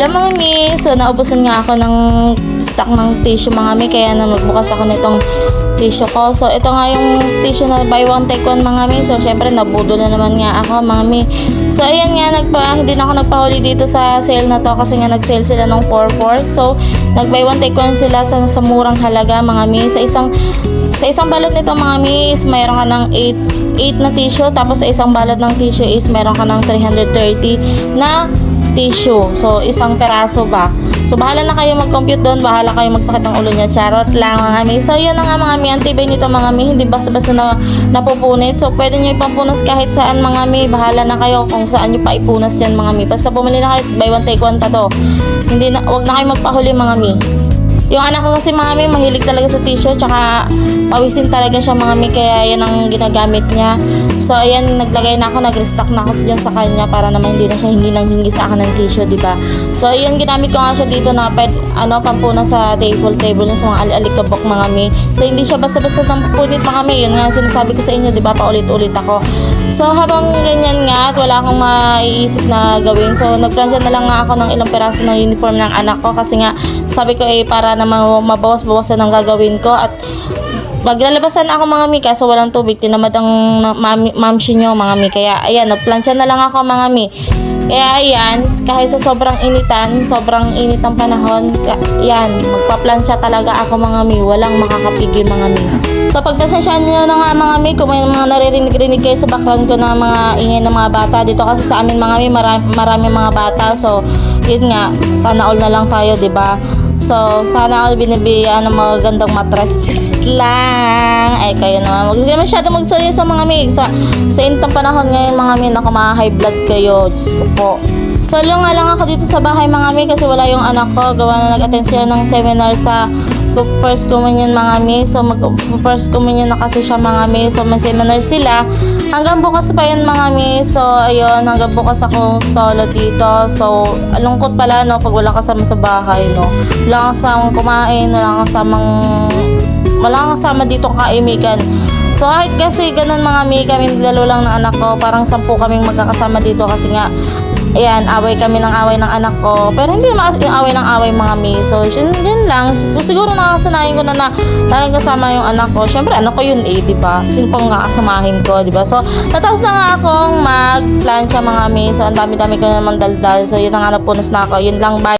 Mga mi, so naubusan nga ako ng stock ng tissue mga mi, kaya na magbukas ako nitong tissue ko. So, ito nga yung tissue na buy one take one mga mi. So, syempre, nabudol na naman nga ako mga mi. So, ayan nga, nagpa, hindi na ako nagpahuli dito sa sale na to kasi nga nag-sale sila ng 4-4. So, nag-buy one take one sila sa, sa murang halaga mga mi. Sa isang sa isang balot nito mga mi is mayroon ka ng 8 8 na tissue tapos sa isang balot ng tissue is meron ka ng 330 na tissue. So, isang peraso ba? So, bahala na kayo mag-compute doon. Bahala kayo magsakit ng ulo niya. Charot lang, mga mi. So, yun na nga, mga mi. Antibay nito, mga mi. Hindi basta-basta na napupunit. So, pwede nyo ipampunas kahit saan, mga mi. Bahala na kayo kung saan nyo pa ipunas yan, mga mi. Basta bumili na kayo, buy one, take one pa to. Hindi na, wag na kayo magpahuli, mga mi. Yung anak ko kasi mami, mahilig talaga sa tissue, tsaka pawisin talaga siya mga mi, kaya yan ang ginagamit niya. So, ayan, naglagay na ako, nag-restock na ako dyan sa kanya para naman hindi na siya hingi nang hingi sa akin ng tissue, di ba? So, ayan, ginamit ko nga siya dito na pet, ano, pampuna sa table, table, yung sa mga al-alikabok mga mi. So, hindi siya basta-basta ng punit mga mi, yun nga sinasabi ko sa inyo, di ba, paulit-ulit ako. So, habang ganyan nga, at wala akong maiisip na gawin, so, nagplansya na lang nga ako ng ilang peraso ng uniform ng anak ko. Kasi nga, sabi ko eh, para naman mabawas-bawasan ang gagawin ko. At maglalabasan ako mga mi kaso walang tubig. Tinamad ang na- mami, mamshi nyo mga mi kaya ayan nagplansya na lang ako mga mi. Kaya ayan kahit sa sobrang initan sobrang init ng panahon yan magpaplansya talaga ako mga mi. Walang makakapigil mga mi So pagpasensyahan nyo na nga mga mi kung may mga naririnig-rinig kayo sa background ko ng mga ingay ng mga bata dito kasi sa amin mga mi marami, marami mga bata so yun nga sana all na lang tayo 'di ba So, sana all binibigyan ng mga gandang mattress. Just lang. Ay, kayo naman. Huwag kayo masyado magsayo sa mga mig. Sa, sa intang panahon ngayon, mga mig, naku, mga high blood kayo. Diyos ko po. Solo nga lang ako dito sa bahay, mga mig, kasi wala yung anak ko. Gawa na nag-attend sila ng seminar sa first communion mga mi. So mag first communion na kasi siya mga mi. So may seminar sila. Hanggang bukas pa yun mga mi. So ayun, hanggang bukas ako solo dito. So alungkot pala no pag wala kasama sa bahay no. Wala kang kasamang kumain, wala kang kasamang wala kang kasama dito kaimigan. So kahit kasi ganun mga mi, kami dalo lang ng anak ko, parang sampu kaming magkakasama dito kasi nga Ayan, away kami ng away ng anak ko. Pero hindi naman yung away ng away mga mi. So, yun, yun lang. Sig- Siguro nakasanayin ko na na laging kasama yung anak ko. Siyempre, anak ko yun eh, di ba? Sino pang kakasamahin ko, di ba? So, natapos na nga akong mag-plancha mga mi. So, ang dami-dami ko naman daldal. So, yun na nga napunas na ako. Yun lang, bye.